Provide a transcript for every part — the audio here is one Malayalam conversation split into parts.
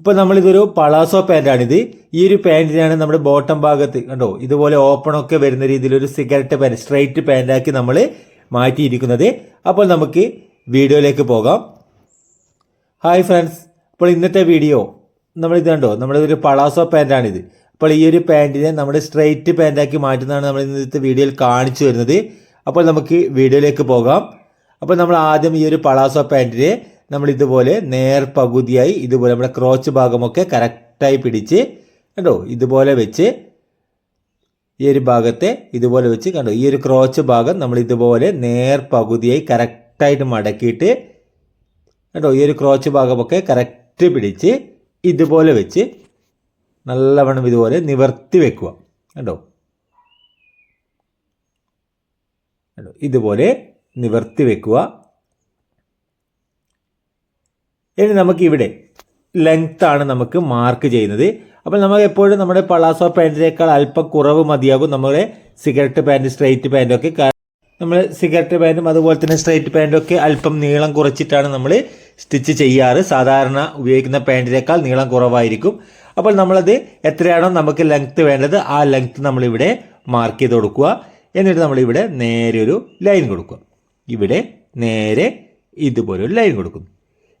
അപ്പോൾ നമ്മളിതൊരു പളാസോ ഇത്. ഈ ഒരു പാന്റിനാണ് നമ്മുടെ ബോട്ടം ഭാഗത്ത്. കണ്ടോ? ഇതുപോലെ ഓപ്പണൊക്കെ വരുന്ന രീതിയിൽ ഒരു സിഗരറ്റ് പാൻ സ്ട്രൈറ്റ് പാന്റാക്കി നമ്മൾ മാറ്റിയിരിക്കുന്നത്. അപ്പോൾ നമുക്ക് വീഡിയോയിലേക്ക് പോകാം. ഹായ് ഫ്രണ്ട്സ് അപ്പോൾ ഇന്നത്തെ വീഡിയോ നമ്മൾ ഇത് കണ്ടോ? നമ്മുടെ ഒരു പളാസോ പാന്റാണിത് അപ്പോൾ ഈ ഒരു പാന്റിനെ നമ്മൾ സ്ട്രൈറ്റ് പാന്റാക്കി മാറ്റുന്നതാണ് നമ്മൾ ഇന്നത്തെ വീഡിയോയിൽ കാണിച്ചു വരുന്നത് അപ്പോൾ നമുക്ക് വീഡിയോയിലേക്ക് പോകാം. അപ്പോൾ നമ്മൾ ആദ്യം ഈ ഒരു പളാസോ പാന്റിനെ നമ്മൾ ഇതുപോലെ നേർ പകുതിയായി ഇതുപോലെ നമ്മുടെ ക്രോച്ച് ഭാഗമൊക്കെ കറക്റ്റായി പിടിച്ച് കണ്ടോ? ഇതുപോലെ വെച്ച് ഈ ഒരു ഭാഗത്തെ ഇതുപോലെ വെച്ച് കണ്ടോ? ഈ ഒരു ക്രോച്ച് ഭാഗം നമ്മൾ ഇതുപോലെ നേർ പകുതിയായി കറക്റ്റായിട്ട് മടക്കിയിട്ട് കണ്ടോ? ഈ ഒരു ക്രോച്ച് ഭാഗമൊക്കെ കറക്റ്റ് പിടിച്ച് ഇതുപോലെ വെച്ച് നല്ലവണ്ണം ഇതുപോലെ നിവർത്തി വെക്കുക. കണ്ടോ? കണ്ടോ? ഇതുപോലെ നിവർത്തി വെക്കുക. ഇനി നമുക്ക് ഇവിടെ ലെങ്ത് ആണ് നമുക്ക് മാർക്ക് ചെയ്യുന്നത്. അപ്പോൾ നമുക്ക് എപ്പോഴും നമ്മുടെ പളാസോ പാന്റിനേക്കാൾ അല്പം കുറവ് മതിയാകും നമ്മുടെ സിഗരറ്റ് പാന്റ് സ്ട്രൈറ്റ് പാന്റൊക്കെ നമ്മൾ സിഗരറ്റ് പാന്റും അതുപോലെ തന്നെ സ്ട്രൈറ്റ് പാന്റും ഒക്കെ അല്പം നീളം കുറച്ചിട്ടാണ് നമ്മൾ സ്റ്റിച്ച് ചെയ്യാറ്. സാധാരണ ഉപയോഗിക്കുന്ന പാന്റിനേക്കാൾ നീളം കുറവായിരിക്കും. അപ്പോൾ നമ്മളത് എത്രയാണോ നമുക്ക് ലെങ്ത്ത് വേണ്ടത് ആ ലെങ്ത്ത് നമ്മളിവിടെ മാർക്ക് ചെയ്ത് കൊടുക്കുക. എന്നിട്ട് നമ്മളിവിടെ നേരെ ഒരു ലൈൻ കൊടുക്കുക. ഇവിടെ നേരെ ഇതുപോലൊരു ലൈൻ കൊടുക്കുന്നു.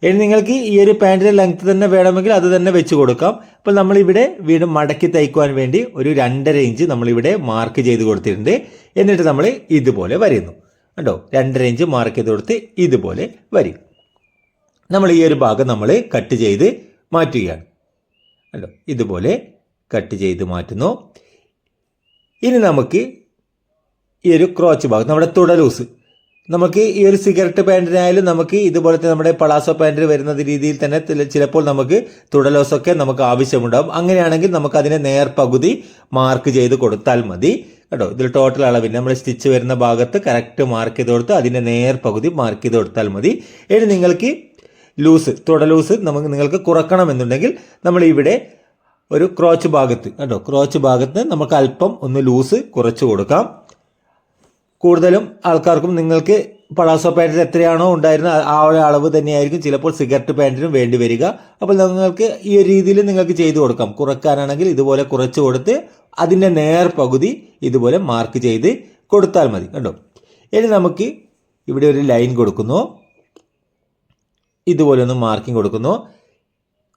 ഇനി നിങ്ങൾക്ക് ഈ ഒരു പാന്റിന്റെ ലെങ്ത് തന്നെ വേണമെങ്കിൽ അത് തന്നെ വെച്ച് കൊടുക്കാം. അപ്പോൾ നമ്മളിവിടെ വീണ്ടും മടക്കി തയ്ക്കുവാൻ വേണ്ടി ഒരു രണ്ടര ഇഞ്ച് നമ്മളിവിടെ മാർക്ക് ചെയ്ത് കൊടുത്തിട്ടുണ്ട്. എന്നിട്ട് നമ്മൾ ഇതുപോലെ വരുന്നു കണ്ടോ? രണ്ടര ഇഞ്ച് മാർക്ക് ചെയ്ത് കൊടുത്ത് ഇതുപോലെ വരും നമ്മൾ ഈ ഒരു ഭാഗം നമ്മൾ കട്ട് ചെയ്ത് മാറ്റുകയാണ്. കണ്ടോ? ഇതുപോലെ കട്ട് ചെയ്ത് മാറ്റുന്നു. ഇനി നമുക്ക് ഈ ഒരു ക്രോച്ച് ഭാഗം നമ്മുടെ തുടലൂസ് നമുക്ക് ഈ ഒരു സിഗരറ്റ് പാന്റിനായാലും നമുക്ക് ഇതുപോലത്തെ നമ്മുടെ പളാസോ പാന്റിൽ വരുന്ന രീതിയിൽ തന്നെ ചിലപ്പോൾ നമുക്ക് തുടലോസൊക്കെ നമുക്ക് ആവശ്യമുണ്ടാകും അങ്ങനെയാണെങ്കിൽ നമുക്ക് അതിനെ നേർ പകുതി മാർക്ക് ചെയ്ത് കൊടുത്താൽ മതി. കേട്ടോ ഇതിൽ ടോട്ടൽ അളവിന് നമ്മൾ സ്റ്റിച്ച് വരുന്ന ഭാഗത്ത് കറക്റ്റ് മാർക്ക് ചെയ്ത് കൊടുത്ത് അതിന്റെ നേർ പകുതി മാർക്ക് ചെയ്ത് കൊടുത്താൽ മതി. ഇനി നിങ്ങൾക്ക് ലൂസ് തുടലൂസ് നമുക്ക് നിങ്ങൾക്ക് കുറക്കണമെന്നുണ്ടെങ്കിൽ നമ്മൾ ഇവിടെ ഒരു ക്രോച്ച് ഭാഗത്ത് കേട്ടോ ക്രോച്ച് ഭാഗത്ത് നമുക്ക് അല്പം ഒന്ന് ലൂസ് കുറച്ച് കൊടുക്കാം. കൂടുതലും ആൾക്കാർക്കും നിങ്ങൾക്ക് പളാസോ പാന്റിൽ എത്രയാണോ ഉണ്ടായിരുന്നത് ആ- ആ ഒരു അളവ് തന്നെയായിരിക്കും ചിലപ്പോൾ സിഗരറ്റ് പാന്റിനും വേണ്ടി വരിക. അപ്പോൾ നിങ്ങൾക്ക് ഈ ഒരു രീതിയിൽ നിങ്ങൾക്ക് ചെയ്തു കൊടുക്കാം. കുറക്കാനാണെങ്കിൽ ഇതുപോലെ കുറച്ച് കൊടുത്ത് അതിന്റെ നേർ പകുതി ഇതുപോലെ മാർക്ക് ചെയ്ത് കൊടുത്താൽ മതി. കണ്ടോ? ഇനി നമുക്ക് ഇവിടെ ഒരു ലൈൻ കൊടുക്കുന്നു. ഇതുപോലെ ഒന്ന് മാർക്കിംഗ് കൊടുക്കുന്നു.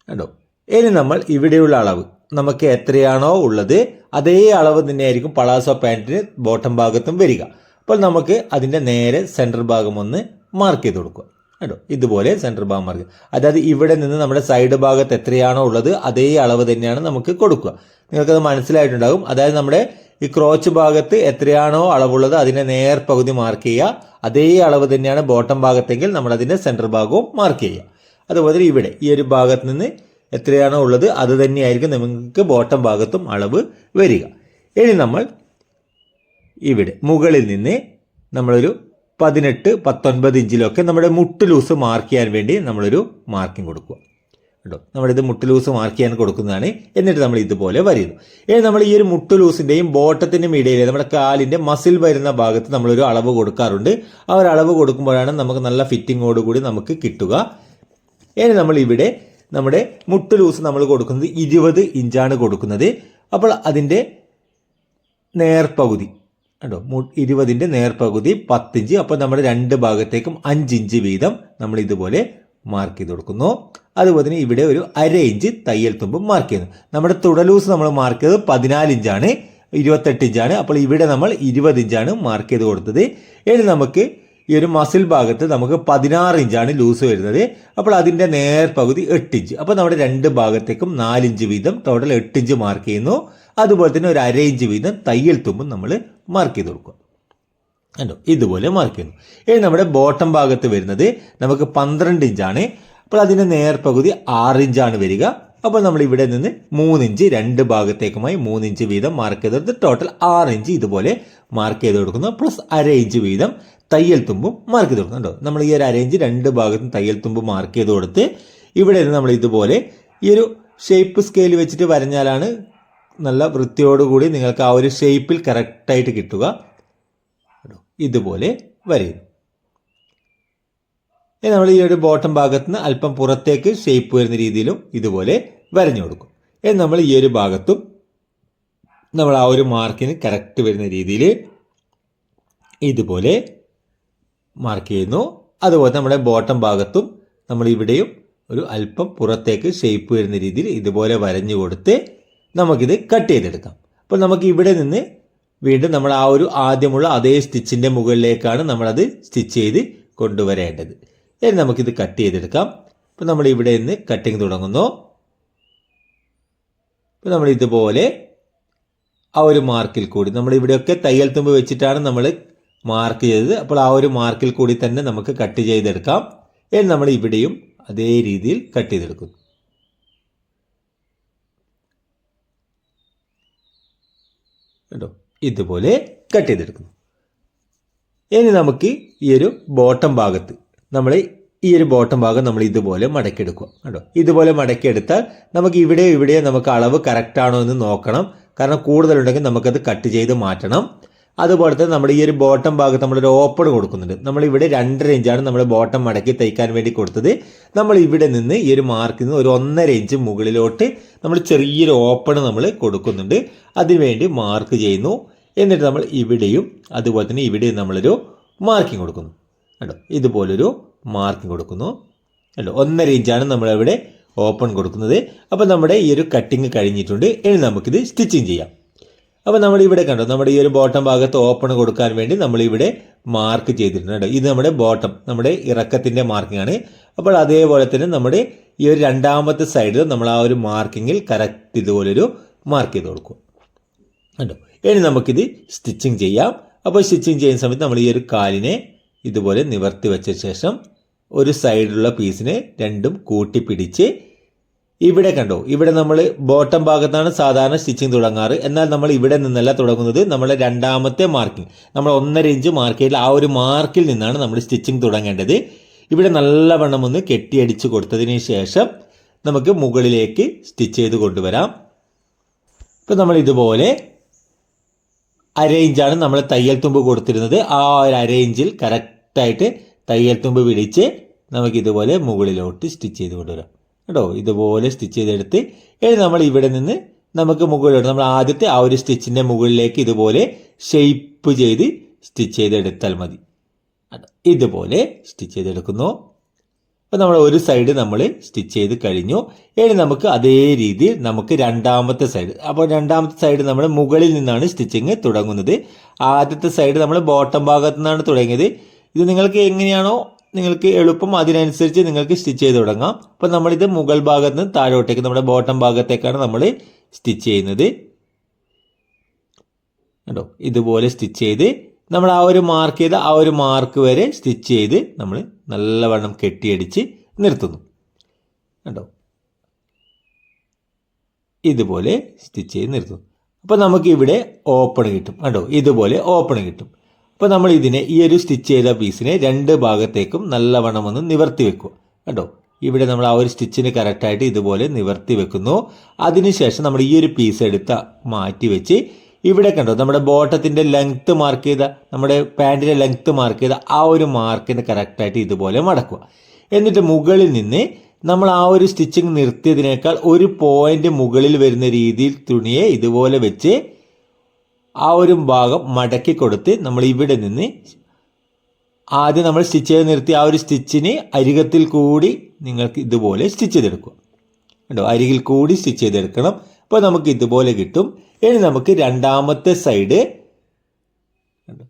കണ്ടോ? ഇനി നമ്മൾ ഇവിടെയുള്ള അളവ് നമുക്ക് എത്രയാണോ ഉള്ളത് അതേ അളവ് തന്നെയായിരിക്കും പളാസോ പാന്റിന് ബോട്ടം ഭാഗത്തും വരിക. അപ്പോൾ നമുക്ക് അതിന്റെ നേരെ സെന്റർ ഭാഗം ഒന്ന് മാർക്ക് ചെയ്ത് കൊടുക്കുക. കേട്ടോ ഇതുപോലെ സെന്റർ ഭാഗം മാർക്ക് അതായത് ഇവിടെ നിന്ന് നമ്മുടെ സൈഡ് ഭാഗത്ത് എത്രയാണോ ഉള്ളത് അതേ അളവ് തന്നെയാണ് നമുക്ക് കൊടുക്കുക. നിങ്ങൾക്കത് മനസ്സിലായിട്ടുണ്ടാകും. അതായത് നമ്മുടെ ഈ ക്രോച്ച് ഭാഗത്ത് എത്രയാണോ അളവുള്ളത് അതിനെ നേർ പകുതി മാർക്ക് ചെയ്യുക. അതേ അളവ് തന്നെയാണ് ബോട്ടം ഭാഗത്തെങ്കിൽ നമ്മൾ അതിന്റെ സെന്റർ ഭാഗവും മാർക്ക് ചെയ്യുക. അതുപോലെ ഇവിടെ ഈ ഒരു ഭാഗത്ത് നിന്ന് എത്രയാണോ ഉള്ളത് അത് തന്നെയായിരിക്കും നിങ്ങൾക്ക് ബോട്ടം ഭാഗത്തും അളവ് വരിക. ഇനി നമ്മൾ ഇവിടെ മുകളിൽ നിന്ന് നമ്മളൊരു പതിനെട്ട് പത്തൊൻപത് ഇഞ്ചിലൊക്കെ നമ്മുടെ മുട്ട് ലൂസ് മാർക്ക് ചെയ്യാൻ വേണ്ടി നമ്മളൊരു മാർക്കിംഗ് കൊടുക്കുക. കേട്ടോ നമ്മളിത് മുട്ട് ലൂസ് മാർക്ക് ചെയ്യാൻ കൊടുക്കുന്നതാണ്. എന്നിട്ട് നമ്മൾ ഇതുപോലെ വരയുന്നു. ഇനി നമ്മൾ ഈ ഒരു മുട്ട് ലൂസിന്റെയും ബോട്ടത്തിന്റെയും ഇടയിൽ നമ്മുടെ കാലിന്റെ മസിൽ വരുന്ന ഭാഗത്ത് നമ്മളൊരു അളവ് കൊടുക്കാറുണ്ട്. ആ ഒരു അളവ് കൊടുക്കുമ്പോഴാണ് നമുക്ക് നല്ല ഫിറ്റിങ്ങോടുകൂടി നമുക്ക് കിട്ടുക. ഇനി നമ്മൾ ഇവിടെ നമ്മുടെ മുട്ട് ലൂസ് നമ്മൾ കൊടുക്കുന്നത് ഇരുപത് ഇഞ്ചാണ് കൊടുക്കുന്നത്. അപ്പോൾ അതിന്റെ നേർപകുതി കണ്ടോ? ഇരുപതിന്റെ നേർപകുതി പത്തിഞ്ച്. അപ്പോൾ നമ്മൾ രണ്ട് ഭാഗത്തേക്കും അഞ്ച് ഇഞ്ച് വീതം നമ്മൾ ഇതുപോലെ മാർക്ക് ചെയ്ത് കൊടുക്കുന്നു. അതുപോലെ തന്നെ ഇവിടെ ഒരു അര ഇഞ്ച് തയ്യൽ തുമ്പ് മാർക്ക് ചെയ്യുന്നു. നമ്മുടെ തുടലൂസ് നമ്മൾ മാർക്ക് ചെയ്തത് പതിനാല് ഇഞ്ചാണ് ഇരുപത്തെട്ട് ഇഞ്ചാണ് അപ്പോൾ ഇവിടെ നമ്മൾ ഇരുപത് ഇഞ്ചാണ് മാർക്ക് ചെയ്ത് കൊടുത്തത്. ഇനി നമുക്ക് ഈ ഒരു മസിൽ ഭാഗത്ത് നമുക്ക് പതിനാറ് ഇഞ്ചാണ് ലൂസ് വരുന്നത്. അപ്പോൾ അതിന്റെ നേർ പകുതി എട്ട് ഇഞ്ച് അപ്പോൾ നമ്മുടെ രണ്ട് ഭാഗത്തേക്കും നാലിഞ്ച് വീതം ടോട്ടൽ എട്ട് ഇഞ്ച് മാർക്ക് ചെയ്യുന്നു. അതുപോലെ തന്നെ ഒരു അര ഇഞ്ച് വീതം തയ്യൽ തുമ്പും നമ്മൾ മാർക്ക് ചെയ്ത് കൊടുക്കുക. കണ്ടോ? ഇതുപോലെ മാർക്ക് ചെയ്യുന്നു. ഇനി നമ്മുടെ ബോട്ടം ഭാഗത്ത് വരുന്നത് നമുക്ക് പന്ത്രണ്ട് ഇഞ്ചാണ് അപ്പോൾ അതിന്റെ നേർ പകുതി ആറ് ഇഞ്ചാണ് വരിക. അപ്പോൾ നമ്മൾ ഇവിടെ നിന്ന് മൂന്നിഞ്ച് രണ്ട് ഭാഗത്തേക്കുമായി മൂന്നിഞ്ച് വീതം മാർക്ക് ചെയ്ത് കൊടുത്ത് ടോട്ടൽ ആറ് ഇഞ്ച് ഇതുപോലെ മാർക്ക് ചെയ്ത് കൊടുക്കുന്നു. പ്ലസ് അര ഇഞ്ച് വീതം തയ്യൽ തുമ്പും മാർക്ക് ചെയ്ത് കൊടുക്കുന്നു. കേട്ടോ നമ്മൾ ഈ ഒരു അര ഇഞ്ച് രണ്ട് ഭാഗത്തും തയ്യൽ തുമ്പ് മാർക്ക് ചെയ്ത് കൊടുത്ത് ഇവിടെ നിന്ന് നമ്മൾ ഇതുപോലെ ഈ ഒരു ഷേപ്പ് സ്കെയിൽ വെച്ചിട്ട് വരഞ്ഞാലാണ് നല്ല വൃത്തിയോടുകൂടി നിങ്ങൾക്ക് ആ ഒരു ഷേപ്പിൽ കറക്റ്റായിട്ട് കിട്ടുക. കേട്ടോ. ഇതുപോലെ വരയും നമ്മൾ ഈ ഒരു ബോട്ടം ഭാഗത്ത് നിന്ന് അല്പം പുറത്തേക്ക് ഷേപ്പ് വരുന്ന രീതിയിലും ഇതുപോലെ വരഞ്ഞു കൊടുക്കും. ഇനി നമ്മൾ ഈ ഒരു ഭാഗത്തും നമ്മൾ ആ ഒരു മാർക്കിന് കറക്റ്റ് വരുന്ന രീതിയിൽ ഇതുപോലെ മാർക്ക് ചെയ്യുന്നു. അതുപോലെ നമ്മുടെ ബോട്ടം ഭാഗത്തും നമ്മൾ ഇവിടെയും ഒരു അല്പം പുറത്തേക്ക് ഷേപ്പ് വരുന്ന രീതിയിൽ ഇതുപോലെ വരഞ്ഞു കൊടുത്ത് നമുക്കിത് കട്ട് ചെയ്തെടുക്കാം. അപ്പോൾ നമുക്ക് ഇവിടെ നിന്ന് വീണ്ടും നമ്മൾ ആ ഒരു ആദ്യമുള്ള അതേ സ്റ്റിച്ചിന്റെ മുകളിലേക്കാണ് നമ്മളത് സ്റ്റിച്ച് ചെയ്ത് കൊണ്ടുവരേണ്ടത്. ഇനി നമുക്കിത് കട്ട് ചെയ്തെടുക്കാം. അപ്പോൾ നമ്മൾ ഇവിടെ നിന്ന് കട്ടിങ് തുടങ്ങുന്നു. അപ്പോൾ നമ്മൾ ഇതുപോലെ ആ ഒരു മാർക്കിൽ കൂടി നമ്മൾ ഇവിടെയൊക്കെ തയ്യൽ തുമ്പ് വെച്ചിട്ടാണ് നമ്മൾ മാർക്ക് ചെയ്തത്. അപ്പോൾ ആ ഒരു മാർക്കിൽ കൂടി തന്നെ നമുക്ക് കട്ട് ചെയ്തെടുക്കാം. ഇനി നമ്മൾ ഇവിടെയും അതേ രീതിയിൽ കട്ട് ചെയ്തെടുക്കും കേട്ടോ ഇതുപോലെ കട്ട് ചെയ്തെടുക്കുന്നു. ഇനി നമുക്ക് ഈ ഒരു ബോട്ടം ഭാഗത്ത് നമ്മൾ ഈ ഒരു ബോട്ടം ഭാഗം നമ്മൾ ഇതുപോലെ മടക്കിയെടുക്കുക. കേട്ടോ ഇതുപോലെ മടക്കിയെടുത്താൽ നമുക്ക് ഇവിടെ ഇവിടെ നമുക്ക് അളവ് കറക്റ്റ് ആണോ എന്ന് നോക്കണം. കാരണം കൂടുതലുണ്ടെങ്കിൽ നമുക്കത് കട്ട് ചെയ്ത് മാറ്റണം. അതുപോലെ തന്നെ നമ്മൾ ഈ ഒരു ബോട്ടം ഭാഗത്ത് നമ്മളൊരു ഓപ്പൺ കൊടുക്കുന്നുണ്ട്. നമ്മൾ ഇവിടെ രണ്ടര ഇഞ്ചാണ് നമ്മൾ ബോട്ടം മടക്കി തയ്ക്കാൻ വേണ്ടി കൊടുത്തത്. നമ്മൾ ഇവിടെ നിന്ന് ഈ ഒരു മാർക്കിൽ നിന്ന് ഒരു ഒന്നര ഇഞ്ച് മുകളിലോട്ട് നമ്മൾ ചെറിയൊരു ഓപ്പൺ നമ്മൾ കൊടുക്കുന്നുണ്ട്. അതിനുവേണ്ടി മാർക്ക് ചെയ്യുന്നു. എന്നിട്ട് നമ്മൾ ഇവിടെയും അതുപോലെ തന്നെ ഇവിടെയും നമ്മളൊരു മാർക്കിംഗ് കൊടുക്കുന്നു. കേട്ടോ ഇതുപോലൊരു മാർക്കിംഗ് കൊടുക്കുന്നു. അല്ലോ ഒന്നര ഇഞ്ചാണ് നമ്മളിവിടെ ഓപ്പൺ കൊടുക്കുന്നത്. അപ്പോൾ നമ്മുടെ ഈ ഒരു കട്ടിങ് കഴിഞ്ഞിട്ടുണ്ട്. ഇനി നമുക്കിത് സ്റ്റിച്ചിങ് ചെയ്യാം. അപ്പോൾ നമ്മൾ ഇവിടെ കണ്ടോ നമ്മുടെ ഈ ഒരു ബോട്ടം ഭാഗത്ത് ഓപ്പൺ കൊടുക്കാൻ വേണ്ടി നമ്മൾ ഇവിടെ മാർക്ക് ചെയ്തിട്ടുണ്ട് ഇത് നമ്മുടെ ബോട്ടം നമ്മുടെ ഇറക്കത്തിന്റെ മാർക്കിംഗ് ആണ്. അപ്പോൾ അതേപോലെ തന്നെ നമ്മുടെ ഈ ഒരു രണ്ടാമത്തെ സൈഡിൽ നമ്മൾ ആ ഒരു മാർക്കിങ്ങിൽ കറക്റ്റ് ഇതുപോലൊരു മാർക്ക് ചെയ്ത് കൊടുക്കും. കണ്ടോ? ഇനി നമുക്കിത് സ്റ്റിച്ചിങ് ചെയ്യാം. അപ്പോൾ സ്റ്റിച്ചിങ് ചെയ്യുന്ന സമയത്ത് നമ്മൾ ഈ ഒരു കാലിനെ ഇതുപോലെ നിവർത്തി വെച്ച ശേഷം ഒരു സൈഡിലുള്ള പീസിനെ രണ്ടും കൂട്ടി പിടിച്ച് ഇവിടെ കണ്ടോ ഇവിടെ നമ്മൾ ബോട്ടം ഭാഗത്താണ് സാധാരണ സ്റ്റിച്ചിങ് തുടങ്ങാറ്. എന്നാൽ നമ്മൾ ഇവിടെ നിന്നല്ല തുടങ്ങുന്നത് നമ്മളെ രണ്ടാമത്തെ മാർക്കിംഗ് നമ്മൾ ഒന്നര ഇഞ്ച് മാർക്ക് ആ ഒരു മാർക്കിൽ നിന്നാണ് നമ്മൾ സ്റ്റിച്ചിങ് തുടങ്ങേണ്ടത്. ഇവിടെ നല്ലവണ്ണം ഒന്ന് കെട്ടിയടിച്ച് കൊടുത്തതിന് ശേഷം നമുക്ക് മുകളിലേക്ക് സ്റ്റിച്ച് ചെയ്ത് കൊണ്ടുവരാം. ഇപ്പം നമ്മൾ ഇതുപോലെ അരയിഞ്ചാണ് നമ്മൾ തയ്യൽ തുമ്പ് കൊടുത്തിരുന്നത്. ആ ഒരു അരയിഞ്ചിൽ കറക്റ്റായിട്ട് തയ്യൽ തുമ്പ് പിടിച്ച് നമുക്കിതുപോലെ മുകളിലോട്ട് സ്റ്റിച്ച് ചെയ്ത് കൊണ്ടുവരാം. കേട്ടോ ഇതുപോലെ സ്റ്റിച്ച് ചെയ്തെടുത്ത് ഇനി നമ്മൾ ഇവിടെ നിന്ന് നമുക്ക് മുകളിലോട്ട് നമ്മൾ ആദ്യത്തെ ആ ഒരു സ്റ്റിച്ചിന്റെ മുകളിലേക്ക് ഇതുപോലെ ഷെയ്പ്പ് ചെയ്ത് സ്റ്റിച്ച് ചെയ്തെടുത്താൽ മതി. ഇതുപോലെ സ്റ്റിച്ച് ചെയ്തെടുക്കുന്നു. അപ്പോൾ നമ്മൾ ഒരു സൈഡ് നമ്മൾ സ്റ്റിച്ച് ചെയ്ത് കഴിഞ്ഞു. ഇനി നമുക്ക് അതേ രീതിയിൽ നമുക്ക് രണ്ടാമത്തെ സൈഡ് അപ്പോൾ രണ്ടാമത്തെ സൈഡ് നമ്മൾ മുകളിൽ നിന്നാണ് സ്റ്റിച്ചിങ് തുടങ്ങുന്നത്. ആദ്യത്തെ സൈഡ് നമ്മൾ ബോട്ടം ഭാഗത്തു നിന്നാണ് തുടങ്ങിയത്. ഇത് നിങ്ങൾക്ക് എങ്ങനെയാണോ നിങ്ങൾക്ക് എളുപ്പം അതിനനുസരിച്ച് നിങ്ങൾക്ക് സ്റ്റിച്ച് ചെയ്ത് തുടങ്ങാം. അപ്പോൾ നമ്മളിത് മുകൾ ഭാഗത്ത് നിന്ന് താഴോട്ടേക്ക് നമ്മുടെ ബോട്ടം ഭാഗത്തേക്കാണ് നമ്മൾ സ്റ്റിച്ച് ചെയ്യുന്നത്. കേട്ടോ ഇതുപോലെ സ്റ്റിച്ച് ചെയ്ത് നമ്മൾ ആ ഒരു മാർക്ക് ചെയ്ത ആ ഒരു മാർക്ക് വരെ സ്റ്റിച്ച് ചെയ്ത് നമ്മൾ നല്ലവണ്ണം കെട്ടിയടിച്ച് നിർത്തുന്നു. കേട്ടോ ഇതുപോലെ സ്റ്റിച്ച് ചെയ്ത് നിർത്തുന്നു. അപ്പോൾ നമുക്ക് ഇവിടെ ഓപ്പൺ കിട്ടും. കണ്ടോ? ഇതുപോലെ ഓപ്പൺ കിട്ടും. അപ്പോൾ നമ്മൾ ഇതിനെ ഈ ഒരു സ്റ്റിച്ച് ചെയ്ത പീസിനെ രണ്ട് ഭാഗത്തേക്കും നല്ലവണ്ണം ഒന്ന് നിവർത്തി വെക്കുക. കണ്ടോ? ഇവിടെ നമ്മൾ ആ ഒരു സ്റ്റിച്ചിന് കറക്റ്റായിട്ട് ഇതുപോലെ നിവർത്തി വെക്കുന്നു. അതിനുശേഷം നമ്മൾ ഈ ഒരു പീസ് എടുത്ത മാറ്റി വെച്ച് ഇവിടെ കണ്ടോ? നമ്മുടെ ബോട്ടത്തിന്റെ ലെങ്ത്ത് മാർക്ക് ചെയ്ത നമ്മുടെ പാന്റിന്റെ ലെങ്ത്ത് മാർക്ക് ചെയ്ത ആ ഒരു മാർക്കിന് കറക്റ്റായിട്ട് ഇതുപോലെ മടക്കുക. എന്നിട്ട് മുകളിൽ നിന്ന് നമ്മൾ ആ ഒരു സ്റ്റിച്ചിങ് നിർത്തിയതിനേക്കാൾ ഒരു പോയിന്റ് മുകളിൽ വരുന്ന രീതിയിൽ തുണിയെ ഇതുപോലെ വെച്ച് ആ ഒരു ഭാഗം മടക്കി കൊടുത്ത് നമ്മൾ ഇവിടെ നിന്ന് ആദ്യം നമ്മൾ സ്റ്റിച്ച് ചെയ്ത് നിർത്തി ആ ഒരു സ്റ്റിച്ചിന് അരികത്തിൽ കൂടി നിങ്ങൾക്ക് ഇതുപോലെ സ്റ്റിച്ച് ചെയ്തെടുക്കുക. കണ്ടോ? അരികിൽ കൂടി സ്റ്റിച്ച് ചെയ്തെടുക്കണം. അപ്പോൾ നമുക്ക് ഇതുപോലെ കിട്ടും. ഇനി നമുക്ക് രണ്ടാമത്തെ സൈഡ്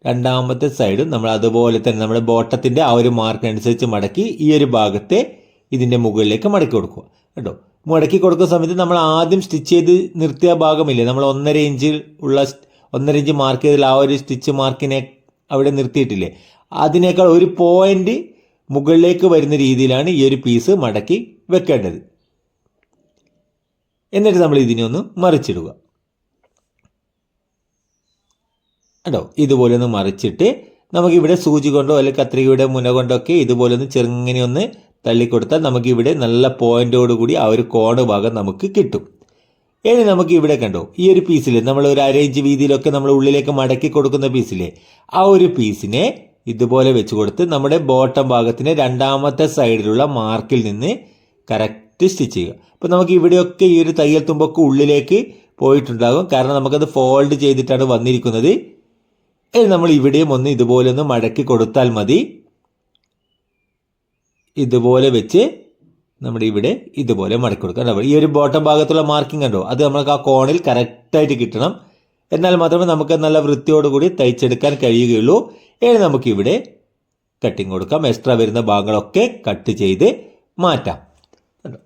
രണ്ടാമത്തെ സൈഡും നമ്മൾ അതുപോലെ തന്നെ നമ്മുടെ ബോട്ടത്തിന്റെ ആ ഒരു മാർക്ക് അനുസരിച്ച് മടക്കി ഈ ഒരു ഭാഗത്തെ ഇതിന്റെ മുകളിലേക്ക് മടക്കി കൊടുക്കുക. കേട്ടോ മടക്കി കൊടുക്കുന്ന സമയത്ത് നമ്മൾ ആദ്യം സ്റ്റിച്ച് ചെയ്ത് നിർത്തിയ ഭാഗമില്ലേ? നമ്മൾ ഒന്നര ഇഞ്ചിൽ ഉള്ള ഒന്നര ഇഞ്ച് മാർക്ക് ചെയ്തതിൽ ആ ഒരു സ്റ്റിച്ച് മാർക്കിനെ അവിടെ നിർത്തിയിട്ടില്ലേ? അതിനേക്കാൾ ഒരു പോയിന്റ് മുകളിലേക്ക് വരുന്ന രീതിയിലാണ് ഈ ഒരു പീസ് മടക്കി വെക്കേണ്ടത്. എന്നിട്ട് നമ്മൾ ഇതിനെ ഒന്ന് മറിച്ചിടുക. കേട്ടോ ഇതുപോലെ ഒന്ന് മറിച്ചിട്ട് നമുക്കിവിടെ സൂചി കൊണ്ടോ അല്ലെങ്കിൽ കത്രികയുടെ മുന കൊണ്ടോ ഒക്കെ ഇതുപോലെ ഒന്ന് ചെറുങ്ങനെ ഒന്ന് തള്ളിക്കൊടുത്താൽ നമുക്കിവിടെ നല്ല പോയിന്റോട് കൂടി ആ ഒരു കോണ് ഭാഗം നമുക്ക് കിട്ടും. ഇനി നമുക്ക് ഇവിടെ കണ്ടോ ഈ ഒരു പീസിൽ നമ്മൾ ഒരു അരയിഞ്ച് വീതിയിലൊക്കെ നമ്മൾ ഉള്ളിലേക്ക് മടക്കി കൊടുക്കുന്ന പീസിലെ ആ ഒരു പീസിനെ ഇതുപോലെ വെച്ച് കൊടുത്ത് നമ്മുടെ ബോട്ടം ഭാഗത്തിന് രണ്ടാമത്തെ സൈഡിലുള്ള മാർക്കിൽ നിന്ന് കറക്റ്റ് സ്റ്റിച്ച് ചെയ്യുക. അപ്പോൾ നമുക്ക് ഇവിടെയൊക്കെ ഈ ഒരു തയ്യൽ തുമ്പൊക്കെ ഉള്ളിലേക്ക് പോയിട്ടുണ്ടാകും. കാരണം നമുക്കത് ഫോൾഡ് ചെയ്തിട്ടാണ് വന്നിരിക്കുന്നത്. ഇനി നമ്മൾ ഇവിടെയും ഒന്ന് ഇതുപോലെ ഒന്ന് മടക്കി കൊടുത്താൽ മതി. ഇതുപോലെ വെച്ച് നമ്മുടെ ഇവിടെ ഇതുപോലെ മടക്കി കൊടുക്കാം കണ്ടോ? ഈ ഒരു ബോട്ടം ഭാഗത്തുള്ള മാർക്കിംഗ് കണ്ടോ? അത് നമ്മൾക്ക് ആ കോണിൽ കറക്റ്റായിട്ട് കിട്ടണം. എന്നാൽ മാത്രമേ നമുക്ക് നല്ല വൃത്തിയോടുകൂടി തയ്ച്ചെടുക്കാൻ കഴിയുകയുള്ളൂ. ഇനി നമുക്കിവിടെ കട്ടിങ് കൊടുക്കാം. എക്സ്ട്രാ വരുന്ന ഭാഗങ്ങളൊക്കെ കട്ട് ചെയ്ത് മാറ്റാം. കണ്ടോ?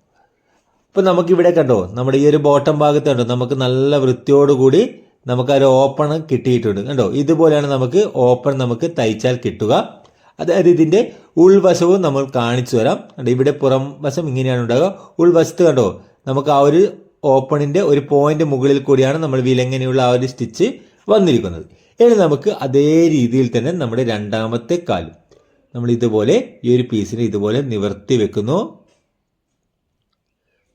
അപ്പോൾ നമുക്കിവിടെ കണ്ടോ? നമ്മുടെ ഈ ഒരു ബോട്ടം ഭാഗത്ത് കണ്ടോ? നമുക്ക് നല്ല വൃത്തിയോടുകൂടി നമുക്ക് ആ ഒരു ഓപ്പൺ കിട്ടിയിട്ടുണ്ട്. കണ്ടോ? ഇതുപോലെയാണ് നമുക്ക് ഓപ്പൺ നമുക്ക് തയ്ച്ചാൽ കിട്ടുക. അതായത് ഇതിന്റെ ഉൾവശവും നമ്മൾ കാണിച്ചു തരാം. കണ്ടോ ഇവിടെ പുറം വശം ഇങ്ങനെയാണ് ഉണ്ടാകുക ഉൾവശത്ത് കണ്ടോ നമുക്ക് ആ ഒരു ഓപ്പണിന്റെ ഒരു പോയിന്റ് മുകളിൽ കൂടിയാണ് നമ്മൾ വിലങ്ങനെയുള്ള ആ ഒരു സ്റ്റിച്ച് വന്നിരിക്കുന്നത്. ഇനി നമുക്ക് അതേ രീതിയിൽ തന്നെ നമ്മുടെ രണ്ടാമത്തെ കാലും നമ്മൾ ഇതുപോലെ ഈ ഒരു പീസിനെ ഇതുപോലെ നിവർത്തി വെക്കുന്നു.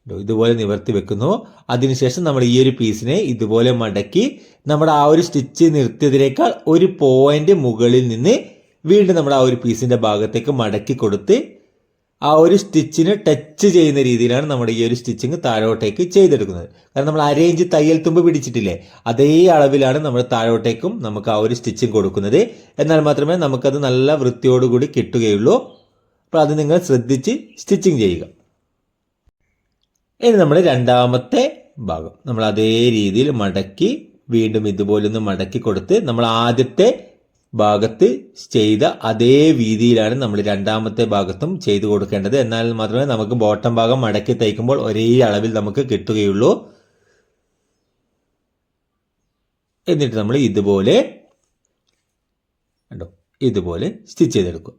ഇതുപോലെ നിവർത്തി വെക്കുന്നു. അതിനുശേഷം നമ്മൾ ഈ ഒരു പീസിനെ ഇതുപോലെ മടക്കി നമ്മുടെ ആ ഒരു സ്റ്റിച്ച് നിർത്തിയതിനേക്കാൾ ഒരു പോയിന്റ് മുകളിൽ നിന്ന് വീണ്ടും നമ്മൾ ആ ഒരു പീസിന്റെ ഭാഗത്തേക്ക് മടക്കി കൊടുത്ത് ആ ഒരു സ്റ്റിച്ചിന് ടച്ച് ചെയ്യുന്ന രീതിയിലാണ് നമ്മുടെ ഈ ഒരു സ്റ്റിച്ചിങ് താഴോട്ടേക്ക് ചെയ്തെടുക്കുന്നത്. കാരണം നമ്മൾ അരേഞ്ച് തയ്യൽ തുമ്പ് പിടിച്ചിട്ടില്ലേ അതേ അളവിലാണ് നമ്മൾ താഴോട്ടേക്കും നമുക്ക് ആ ഒരു സ്റ്റിച്ചിങ് കൊടുക്കുന്നത്. എന്നാൽ മാത്രമേ നമുക്കത് നല്ല വൃത്തിയോടുകൂടി കിട്ടുകയുള്ളൂ. അപ്പോൾ അത് നിങ്ങൾ ശ്രദ്ധിച്ച് സ്റ്റിച്ചിങ് ചെയ്യുക. ഇനി നമ്മൾ രണ്ടാമത്തെ ഭാഗം. നമ്മൾ അതേ രീതിയിൽ മടക്കി വീണ്ടും ഇതുപോലൊന്ന് മടക്കി കൊടുത്ത് നമ്മൾ ആദ്യത്തെ ഭാഗത്ത് ചെയ്ത അതേ രീതിയിലാണ് നമ്മൾ രണ്ടാമത്തെ ഭാഗത്തും ചെയ്തു കൊടുക്കേണ്ടത്. എന്നാൽ മാത്രമേ നമുക്ക് ബോട്ടം ഭാഗം മടക്കി തയ്ക്കുമ്പോൾ ഒരേ അളവിൽ നമുക്ക് കിട്ടുകയുള്ളൂ. എന്നിട്ട് നമ്മൾ ഇതുപോലെ കണ്ടോ? ഇതുപോലെ സ്റ്റിച്ച് ചെയ്തെടുക്കും.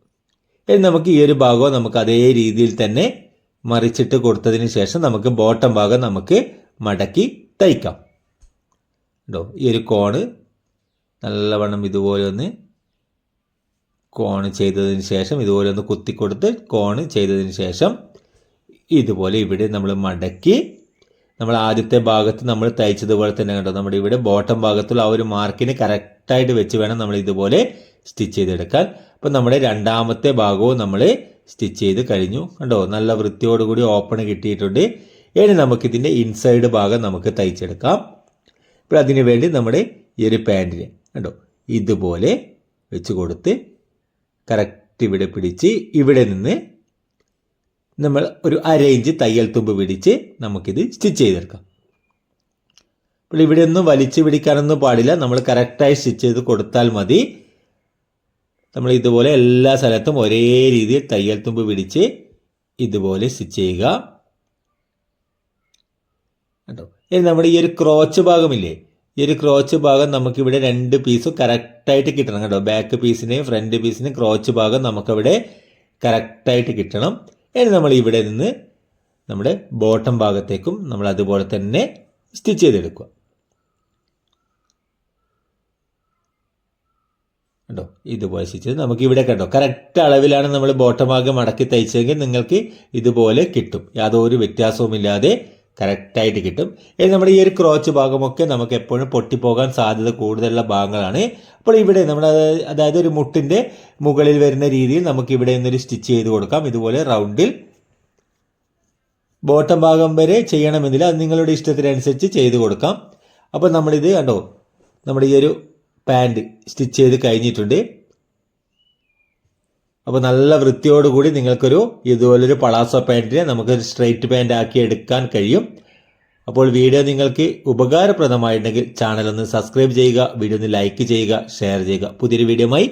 ഇനി നമുക്ക് ഈ ഒരു ഭാഗവും നമുക്ക് അതേ രീതിയിൽ തന്നെ മറിച്ചിട്ട് കൊടുത്തതിന് ശേഷം നമുക്ക് ബോട്ടം ഭാഗം നമുക്ക് മടക്കി തയ്ക്കാം. കേട്ടോ ഈ ഒരു കോണ് നല്ലവണ്ണം ഇതുപോലെ ഒന്ന് കോണ് ചെയ്തതിന് ശേഷം ഇതുപോലെ ഒന്ന് കുത്തിക്കൊടുത്ത് കോൺ ചെയ്തതിന് ശേഷം ഇതുപോലെ ഇവിടെ നമ്മൾ മടക്കി നമ്മൾ ആദ്യത്തെ ഭാഗത്ത് നമ്മൾ തയ്ച്ചതുപോലെ തന്നെ കണ്ടോ? നമ്മുടെ ഇവിടെ ബോട്ടം ഭാഗത്തുള്ള ആ ഒരു മാർക്കിന് കറക്റ്റായിട്ട് വെച്ച് വേണം നമ്മൾ ഇതുപോലെ സ്റ്റിച്ച് ചെയ്തെടുക്കാൻ. അപ്പം നമ്മുടെ രണ്ടാമത്തെ ഭാഗവും നമ്മൾ സ്റ്റിച്ച് ചെയ്ത് കഴിഞ്ഞു. കണ്ടോ? നല്ല വൃത്തിയോടുകൂടി ഓപ്പൺ കിട്ടിയിട്ടുണ്ട്. ഇനി നമുക്കിതിന്റെ ഇൻസൈഡ് ഭാഗം നമുക്ക് തയ്ച്ചെടുക്കാം. ഇപ്പോൾ അതിനുവേണ്ടി നമ്മുടെ ഈ ഒരു പാന്റിന് കണ്ടോ? ഇതുപോലെ വെച്ച് കൊടുത്ത് കറക്റ്റ് ഇവിടെ പിടിച്ച് ഇവിടെ നിന്ന് നമ്മൾ ഒരു അര ഇഞ്ച് തയ്യൽ തുമ്പ് പിടിച്ച് നമുക്കിത് സ്റ്റിച്ച് ചെയ്തെടുക്കാം. അപ്പോൾ ഇവിടെ ഒന്നും വലിച്ചു പിടിക്കാനൊന്നും പാടില്ല. നമ്മൾ കറക്റ്റായി സ്റ്റിച്ച് ചെയ്ത് കൊടുത്താൽ മതി. നമ്മൾ ഇതുപോലെ എല്ലാ സ്ഥലത്തും ഒരേ രീതിയിൽ തയ്യൽ തുമ്പ് പിടിച്ച് ഇതുപോലെ സ്റ്റിച്ച് ചെയ്യുക. കേട്ടോ ഇനി നമ്മുടെ ഈ ഒരു ക്രോച്ച് ഭാഗമില്ലേ? ഈ ഒരു ക്രോച്ച് ഭാഗം നമുക്കിവിടെ രണ്ട് പീസ് കറക്റ്റായിട്ട് കിട്ടണം കേട്ടോ. ബാക്ക് പീസിനെയും ഫ്രണ്ട് പീസിനെയും ക്രോച്ച് ഭാഗം നമുക്കവിടെ കറക്റ്റായിട്ട് കിട്ടണം. ഇനി നമ്മൾ ഇവിടെ നിന്ന് നമ്മുടെ ബോട്ടം ഭാഗത്തേക്കും നമ്മൾ അതുപോലെ തന്നെ സ്റ്റിച്ച് ചെയ്തെടുക്കുക. കേട്ടോ ഇതുപോലെ സ്റ്റിച്ച് ചെയ്ത് നമുക്ക് ഇവിടെ കണ്ടോ? കറക്റ്റ് അളവിലാണ് നമ്മൾ ബോട്ടം ഭാഗം മടക്കി തയ്ച്ചതെങ്കിൽ നിങ്ങൾക്ക് ഇതുപോലെ കിട്ടും. യാതൊരു വ്യത്യാസവുമില്ലാതെ കറക്റ്റായിട്ട് കിട്ടും. ഇനി നമ്മുടെ ഈ ഒരു ക്രോച്ച് ഭാഗമൊക്കെ നമുക്ക് എപ്പോഴും പൊട്ടിപ്പോകാൻ സാധ്യത കൂടുതലുള്ള ഭാഗങ്ങളാണ്. അപ്പോൾ ഇവിടെ നമ്മുടെ അതായത് ഒരു മുട്ടിന്റെ മുകളിൽ വരുന്ന രീതിയിൽ നമുക്ക് ഇവിടെ നിന്നൊരു സ്റ്റിച്ച് ചെയ്ത് കൊടുക്കാം. ഇതുപോലെ റൗണ്ടിൽ ബോട്ടം ഭാഗം വരെ ചെയ്യണമെന്നില്ല. അത് നിങ്ങളുടെ ഇഷ്ടത്തിനനുസരിച്ച് ചെയ്ത് കൊടുക്കാം. അപ്പോൾ നമ്മളിത് കണ്ടോ? നമ്മുടെ ഈ ഒരു പാന്റ് സ്റ്റിച്ച് ചെയ്ത് കഴിഞ്ഞിട്ടുണ്ട്. അപ്പോൾ നല്ല വൃത്തിയോടുകൂടി നിങ്ങൾക്കൊരു ഇതുപോലൊരു പളാസോ പാന്റിനെ നമുക്ക് സ്ട്രെയിറ്റ് പാന്റ് ആക്കി എടുക്കാൻ കഴിയും. അപ്പോൾ വീഡിയോ നിങ്ങൾക്ക് ഉപകാരപ്രദമായിട്ടുണ്ടെങ്കിൽ ചാനൽ ഒന്ന് സബ്സ്ക്രൈബ് ചെയ്യുക വീഡിയോ ഒന്ന് ലൈക്ക് ചെയ്യുക ഷെയർ ചെയ്യുക. പുതിയൊരു വീഡിയോയുമായി